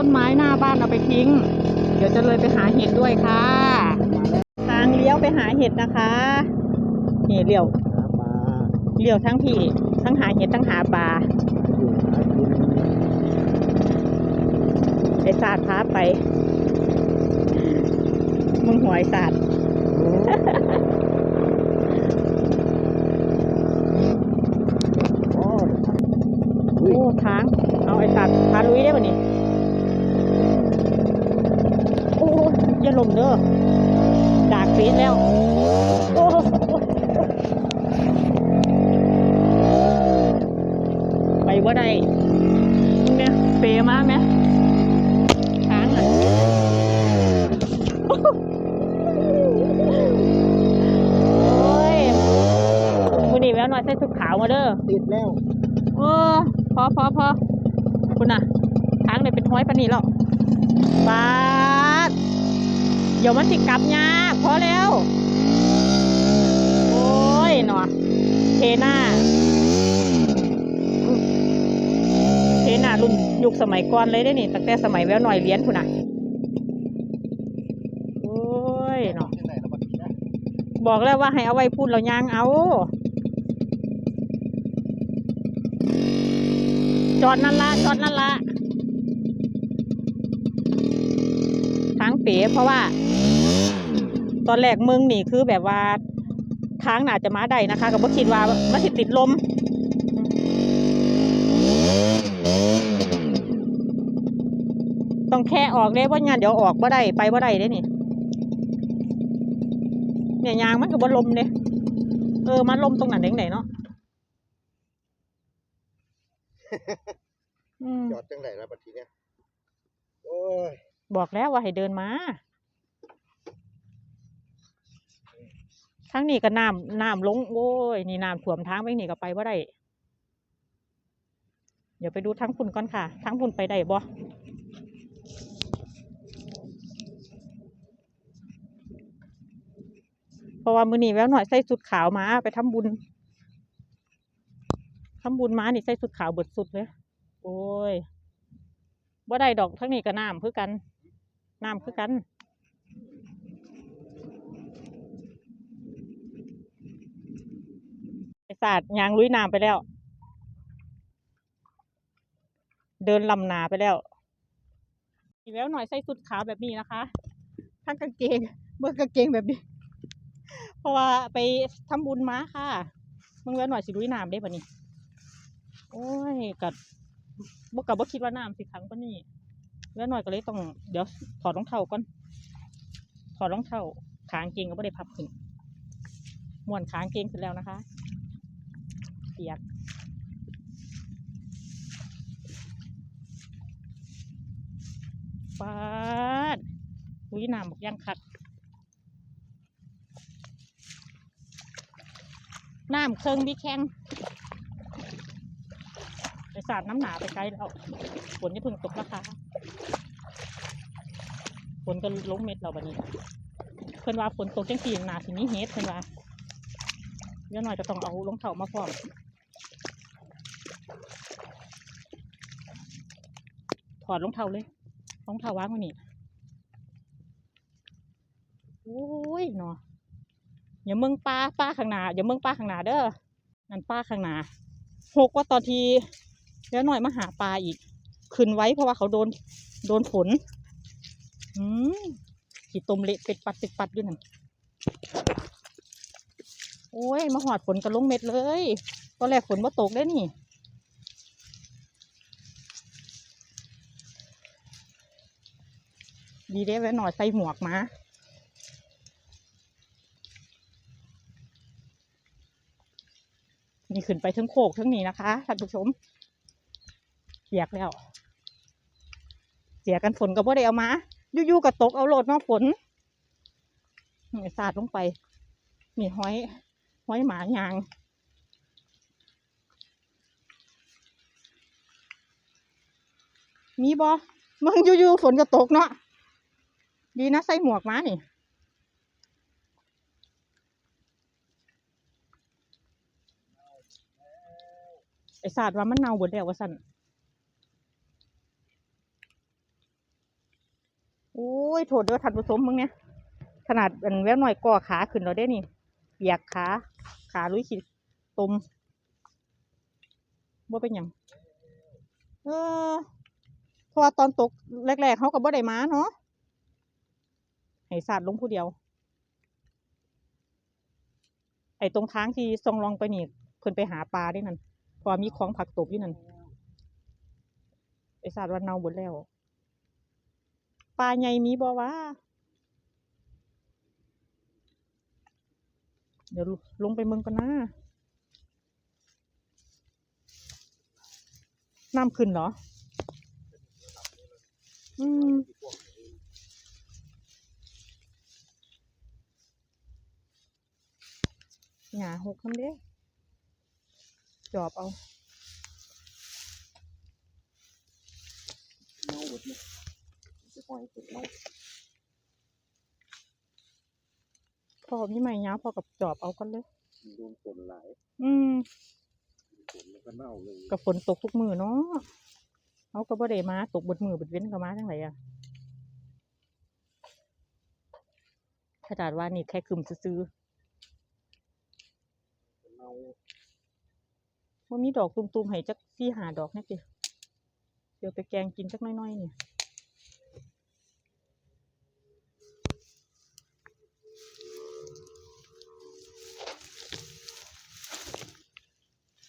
ต้นไม้หน้าบ้านเอาไปทิ้ง เดี๋ยวจะเลยไปหาเห็ดด้วยค่ะ ทางเลี้ยวไปหาเห็ดนะคะนี่เลี้ยวหาปลาเลี้ยวทั้งพี่ทั้งหาเห็ดทั้งหาปลาอยู่หากินไอ้ศาสตร์พาไป มึงหวยศาสตร์โอ้โอ้โอ้ทาง เอาไอ้ศาสตร์พาลุยได้ป่ะนี่โอ้ยอย่าลมเด้อดากฟีดแล้ว โอ้ไปว่าได้เนี่ยเปรมาไหมทางอะโอ้ยมือนี่แววหน่อยใส่ชุดขาวมาเด้อติดแล้วเออพอพอพอคุณน่ะทางเลยเป็นห้อยปานนี่แล้วปาด เดี๋ยวมันสิดกลับยากพอแล้ว โอ้ยหนอเทน่าเทน่ารุ่นยุคสมัยก่อนเลยได้นี่ตั้งแต่สมัยแววหน่อยเรียนคุณน่ะโอ้ยหนอที่ไหนแล้วบัดนี้นะบอกแล้วว่าให้เอาไว้พูดเรายางเอา จอดนั่นละจอดนั่นละทางเป๋เพราะว่า ตอนแรกเมืองนี่คือแบบว่าทางน่าจะมาได้นะคะก็บ่คิดว่ามันสิติดลมต้องแค่ออกเลยเพราะงานเดี๋ยวออกบ่ได้ไปบ่ได้เด้นี่เนี่ยยางมันก็บ่ลมเนี่ยเออมันลมตรงนั้นเด้งไหนเนาะอืมจอดจังไหนแล้วบัดนี้เนี่ยโอ้ย บอกแล้วว่าให้เดินมาทั้งนี้ก็น้ำน้ำลงโอ้ยนี่น้ำท่วมทางไปนี่ก็ไปว่าได้เดี๋ยวไปดูทั้งคุณก่อนค่ะ ทั้งคุณไปได้บ่เพราะว่ามือนี้แววหน่อยใส่สุดขาวมาไปทำบุญทำบุญมานี่ใส่สุดขาวเบิดสุดเลยโอ้ยบ่าได้ดอกทั้งนี้ก็น้ำคือกัน น้ำคือกันไอศาสตร์ยางลุยน้ำไปแล้ว เดินลำนาไปแล้วอีกแล้วหน่อยใส่สุดขาวแบบนี้นะคะทั้งกางเกงเมื่อกางเกงแบบนี้ เพราะว่าไปทำบุญมาค่ะมึงแล้วหน่อยสิลุยน้ำได้ปะนี่โอ้ยกัดบกับบ่คิดว่าน้ำสิขังกว่านี้ แล้วหน่อยก็เลยต้องเดี๋ยวถอดรองเท้าก่อนถอดรองเท้าขางเกงก็ไม่ได้พับขึ้นม้วนขางเกงขึ้นแล้วนะคะเปียกปาดอุ้ยน้ำบอกยังคักน้ำเครื่องบีแข้งไปสาดน้ำหนาไปไกลแล้วฝนจะพึ่งตกนะคะ นก็ลงเม็ดเราบัดนี้ เพิ่นว่าฝนตกจังสีหนาสินี้เฮ็ดเพิ่นว่าเดี๋ยวหน่อยจะต้องเอารองเท้ามาพร้อมถอดรองเท้าเลยรองเท้าวางว้นี่โอ้ยเนาะอย่าเมืองป้าป้าข้างหน้าอย่าเมืองป้าข้างหน้าเด้อนั่นป้าข้างหน้าหกว่าตอนทีแล้วหน่อยมาหาปลาอีก ขึ้นไว้เพราะว่าเขาโดนโดนฝน ขีตมเละเป็ดปัดเป็ดปัดด้วยนั่นโอ้ย มาหอดฝนกระลงเม็ดเลยตอนแรกฝนมาตกได้นี่ดีเด้แว้หน่อยใส่หมวกมานี่ขึ้นไปทั้งโคกทั้งนี้นะคะท่านผู้ชมเปียกแล้วเสียกันฝนก็บ่ได้เอามา ยู่ๆก็ตกเอาโหลดมาฝนนี่สาดลงไปนี่ห้อยห้อยหมายางมีบ่มึงอยู่ๆฝนก็ตกเนาะดีนะใส่หมวกมานี่ไอ้ศาสตร์ว่ามันเน่าเบิดแล้วว่าสั่น ยโทษเด้อท่านผู้ชมมึงเนี่ยขนาดอันแววหน่อยก่อขาขึ้นเราได้นี่เปียกขาขาลุยขีดตมบ่เป็นหยังเออเพราะว่าตอนตกแรกๆเขาก็บ่ได้มาเนาะให้สาดลงผู้เดียว ไอ้ตรงทางที่ทรงลองไปนี่เพิ่นไปหาปลาได้นั่นพอมีของผักตบอยู่นั่นไอ้สาดวันเนาหมดแล้ว ปลาใหญ่มีบ่วะเดี๋ยวลงไปเมืองกันนะน้ำขึ้นเหรอ อืมหงาหกน้ำเด้จอบเอาเน่าหมดเลย ปล่อยเสร็จแล้วพอมีไหมยาวพอกับจอบเอากันเลยโดนฝนหลาย อืมฝนแล้วก็เน่าเลยกับฝนตกทุกมือเนาะเขาก็บ่ได้มาตกเบดมือเบดเว้นก็มาจังไรอะขนาดว่านี่แค่คืมซื้อเน่าๆว่ามีดอกตุ่มๆให้จักสี่หาดอกนี่สิเดี๋ยวไปแกงกินจักหน้อยๆเนี่ย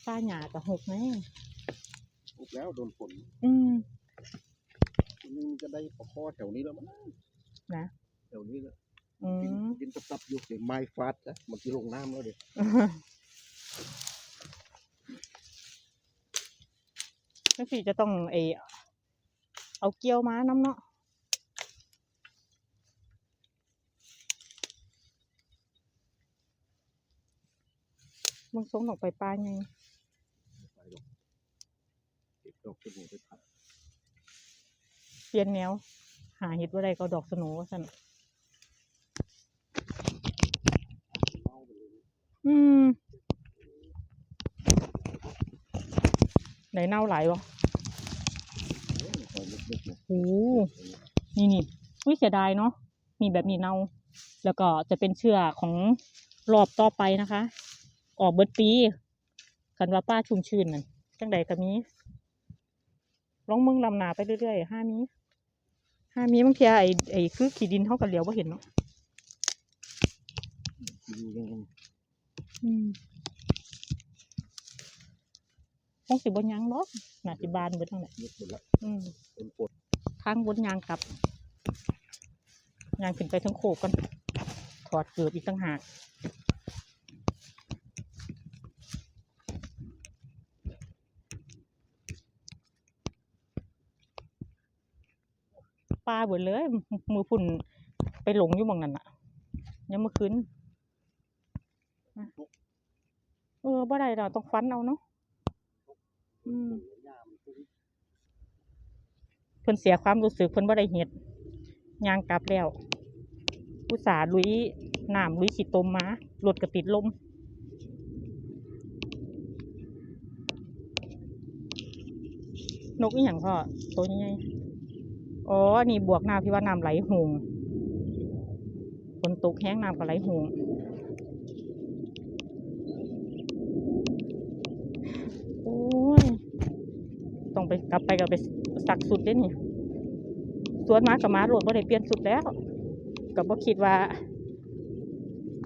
ป้าหยากับหกไงถูกแล้วโดนฝนอืมทีนึงจะได้ปลาคอแถวนี้แล้วมั้งนะแถวนี้แล้วอืดินมดินตับๆอยู่เดี๋ยวไม้ฟาดนะมันจะลงน้ำแล้วเดี๋ยวนั่นสิจะต้องไอเอาเกี้ยวมาน้ำเนาะมึงส่งออกไปปลาไง ไปหรอกเก็บ ดอกจมูกไปผัดเปลี่ยนแนว หาเห็ดว่าไรก็เอาดอกสโหนสันเน่าไปเลยอืมไหนเน่าหลายวะโอ้ยปล่อยลึกๆเลยโอ้นี่นี่อุ้ยเสียดายเนาะนี่แบบนี้เน่า แล้วก็จะเป็นเชื้อของรอบต่อไปนะคะ ออกเบิดปี กันว่าป้าชุ่มชื่นนั่นจังใดก็มี ลองมึงลำนาไปเรื่อยๆห้ามีห้ามีบางทีไอ้ไอ้คือขีดินเท่ากันเหลียวว่าเห็นเนาะกินยังไงอืมคงสิบนยังเนาะนาจิบานเบิดทั้งนั้นเยอะหมดละอืมเป็นฝนทางบนยางกลับยางขึ้นไปทั้งโคกกันถอดเกือบอีกต่างหาก ปลาเบิดเลย มือฝุ่นไปหลงอยู่มองนั้นอะยังเมื่อคืนเออบ่ได้เราต้องฟันเอาเนาะอืมยามขึ้นเพิ่นเสียความรู้สึกเพิ่นบ่ได้เฮ็ดยางกลับแล้วอุตส่าห์ลุยน้ำลุยขี้ตมมารถก็ติดลมนกอีหยังพ่อตัวใหญ่ อ๋อ นี่บวกน้ำที่ว่าน้ำไหลหงฝนตกแห้งน้ำก็ไหลหงโอ้ย ต้องไปกลับไปกับไปสักสุดเด้นี่สวนมากับมาโหลดบ่ได้เปลี่ยนสุดแล้วกับบ่คิดว่า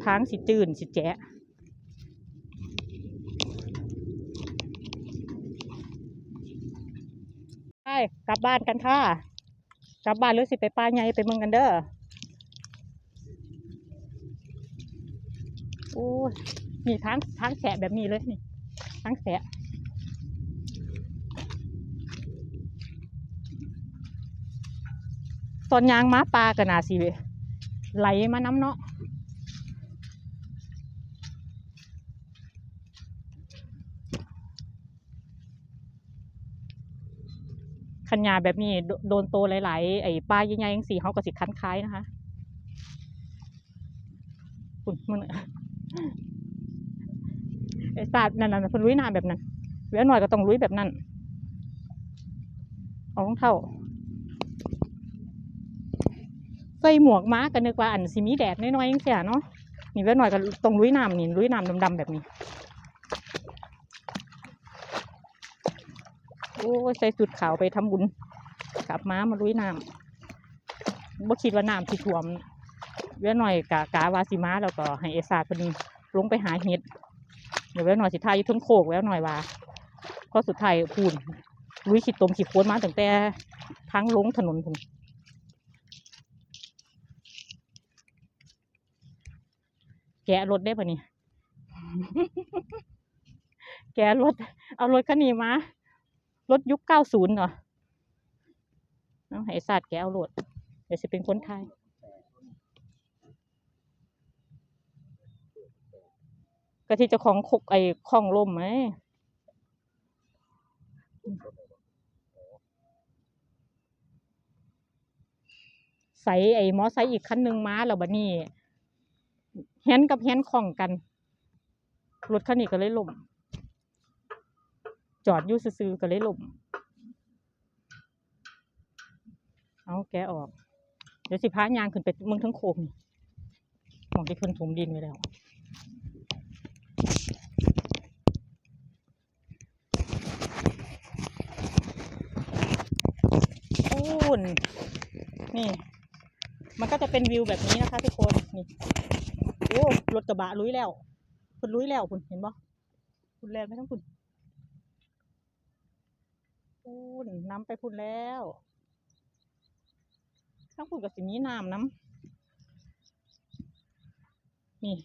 ทางสิจืนสิแจ๊ะไปกลับบ้านกันค่ะ กลับบ้านหรือสิไปป้าใหญ่ไปเมืองกันเด้อโอ้ยนี่ทางทางแฉะแบบนี้เลยนี่ทางแฉะตอนยางม้าปลากันนาสิไหลมาน้ำเนาะ ขันยาแบบนี้โดนโตหลายๆไอ้ปลาใหญ่ๆยังสีเขาก็สิคันคล้ายนะคะคุณมันไอ้ศาสตร์นั่นน่ะเพิ่นลุยน้ำแบบนั้นเว้ยหน่อยก็ต้องลุยแบบนั้นเอารองเท้าใส่หมวกม้ากันนึกว่าอันสิมีแดดน้อยๆยังเสียเนาะนี่แว่หน่อยก็ตรงลุยน้ำนี่ลุยน้ำดำๆแบบนี้ โอ้ยใส่สุดขาวไปทำบุญกลับมามาลุยน้ำบ่คิดว่าน้ำสิท่วมแว่หน่อยกะกาวาสิมาแล้วก็ให้เอซาดเพิ่นลงไปหาเห็ดเดี๋ยวแว่หน่อยสิทายอยู่ทั้งโคกแว่หน่อยว่าก็สุดท้ายพูนลุยขีดตมขีดโคนมาตั้งแต่ทางลงถนนพุ่นแกะรถได้ปะนี่ แกะรถ เอารถคันนี้มา รถยุคเก้าศูนย์เหรอเอาให้ศาสตร์แกเอารถเดี๋ยวจะเป็นคนไทยก็ที่จ้าของคกไอ้ข้องล่มไหมใส่ไอ้มอไซค์อีกคันหนึ่งมาแล้วบัดนี้แฮนกับแฮนด์ของกันรถคันนี้ก็เลยล่ม จอดอยู่ซื่อๆก็เลยล่มเอาแกออก เดี๋ยวสิพายางขึ้นไปเมืองทั้งโคงมองที่เพิ่นถมดินไว้แล้วปูนนี่ มันก็จะเป็นวิวแบบนี้นะคะทุกคน นี่ โอ้ รถกระบะลุยแล้วคุณลุยแล้วคุณเห็นบ่คุณแรงไม่ต้องคุณ พูนน้ำไปพุ่นแล้วทั้งพุ่นกับสีนี้น้ำน้ำนี่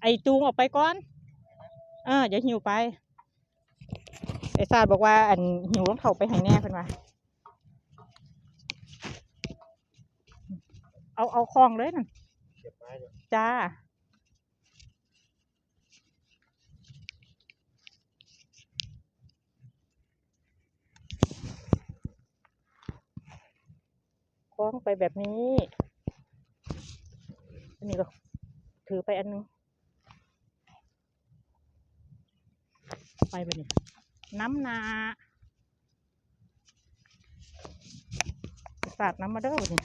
ไอจูงออกไปก่อน เอออย่าหิวไป ไอซาดบอกว่า อันหิวรองเท้าไปให้แน่เพิ่นว่าเอาเอาคลองเลยนั่นเก็บไม้เนี่ยจ้า ล้องไปแบบนี้ อันนี้ก็ถือไปอันนึง ไปแบบนี้ น้ำนาสาดน้ำมาเด้อบัดนี้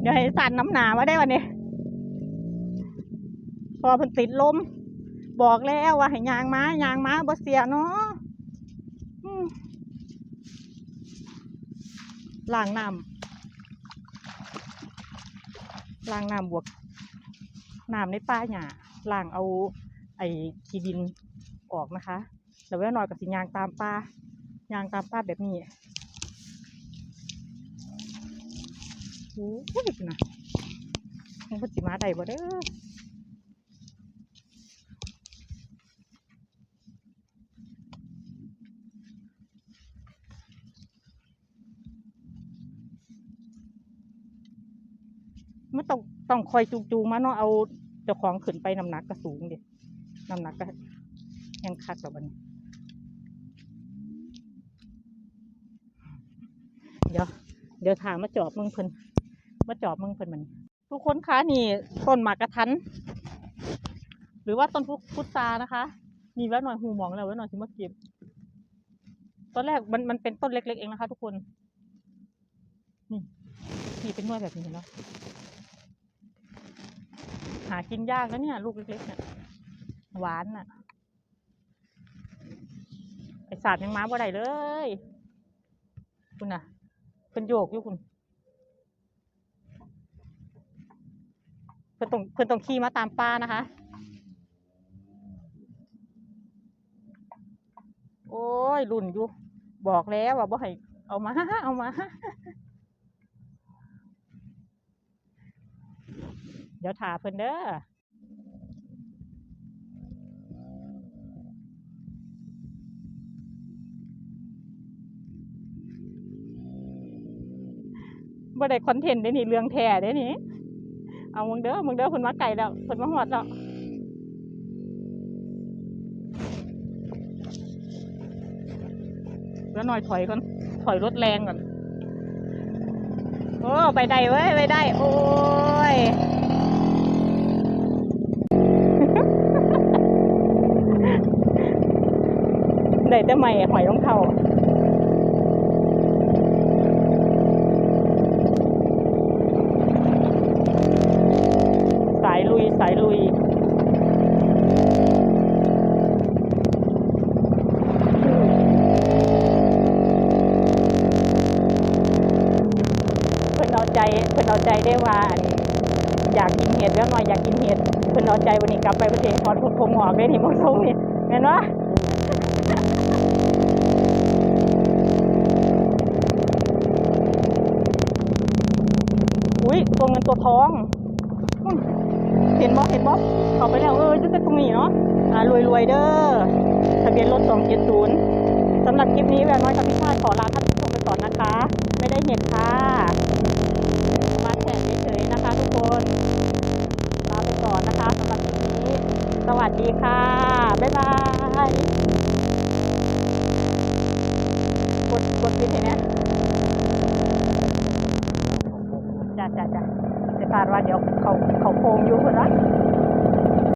เดี๋ยวให้สั่นน้ำหนามาได้วันนี้ พอเพิ่นติดลม บอกแล้วว่าให้ยางม้ายางม้าบ่เสียเนาะล้างน้ำล้างน้ำบวกน้ำในป้าหญ้าล้างเอาไอ้ขี้ดินออกนะคะแล้วแว่หน่อยกับสิยางตามป้ายางตามป้าแบบนี้โอ้ยนะมันก็สิมาได้บ่เด้อมัน ต้องต้องคอยจูงๆมาเนาะเอาเจ้าของขึ้นไปน้ำหนักก็สูงดิน้ำหนักก็แห้งคักแล้วบันี้เดี๋ยวเดี๋ยวถามมาจอบมึงเพิ่นมาจอบมึงเพิ่นมันทุกคนคะนี่ต้นหมากกระทัน หรือว่าต้นพุพุทรานะคะ มีไว้หน่อยหูหมองแล้วไว้หน่อยสิมาเก็บตอนแรกมันมันเป็นต้นเล็ก ๆ เองนะคะ ทุกคน นี่นี่เป็นหน่วยแบบนี้เห็นาะากินยากนะเนี่ย ลูกเล็กๆเนี่ยหวานน่ะไอสาดยังมาบ่ได้เลย คุณน่ะเป็นโยกอยู่คุณเพิ่อนต้องเพิ่อนต้องขี่มาตามป้านะคะ โอ้ยรุ่นอยู่ บอกแล้วว่าบ่ให้เอามาเอามา เดี๋ยวถาเพิ่นเด้อบ่ได้คอนเทนต์เด้นี่เรื่องแท้เด้นี่เอามึงเด้อมึงเด้อเพิ่นมาไกลแล้วเพิ่นมาฮอดแล้วแล้วหน่อยถอยก่อนถอยรถแรงก่อน โอ้ ไปได้เว้ย ไปได้ โอ้ย ได้แต่ไม่หอยรองเท้าสายลุย สายลุยเพิ่อนเอาใจเพิ่อนเอาใจได้ว่าอยากกินเห็ดแล้วหน่อยอยากกินเห็ดเพิ่อนเอาใจวันนี้กลับไปประเทศทอดพุทผมหอกได้นี่มองทรงนี่เห็นปะอุ้ย ตัวเงินตัวทองเห็นบ่เห็นบ่เข้าไปแล้วเออจุดแต่ตรงนี้เนาะอ่ารวยรวยเด้อทะเบียนรถ270สำหรับคลิปนี้แววน้อยกับพี่ชาติขอลาท่านผู้ชมไปก่อนนะคะ ไม่ได้เห็นค่ะ มาแชร์เฉยๆนะคะ ทุกคนลาไปก่อนนะคะสำหรับคลิปนี้ สวัสดีค่ะ บ๊ายบายกดกดปิดเห็นไหมจ้าจ้าจ้าจะ คาดว่าเดี๋ยวเขาเขาโคงอยู่คนละ